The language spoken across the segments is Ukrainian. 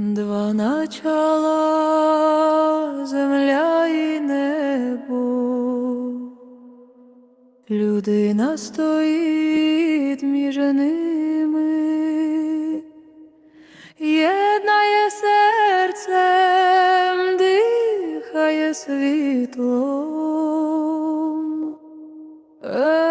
Два начала земля і небо, людина стоїть між ними, єднає серцем, дихає світлом. Е,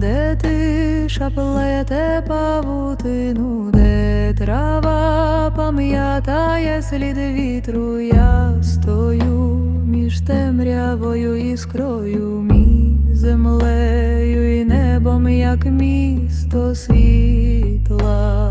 де тиша плете павутину, де трава пам'ятає слід вітру, я стою між темрявою іскрою, між землею і небом, як місто світла.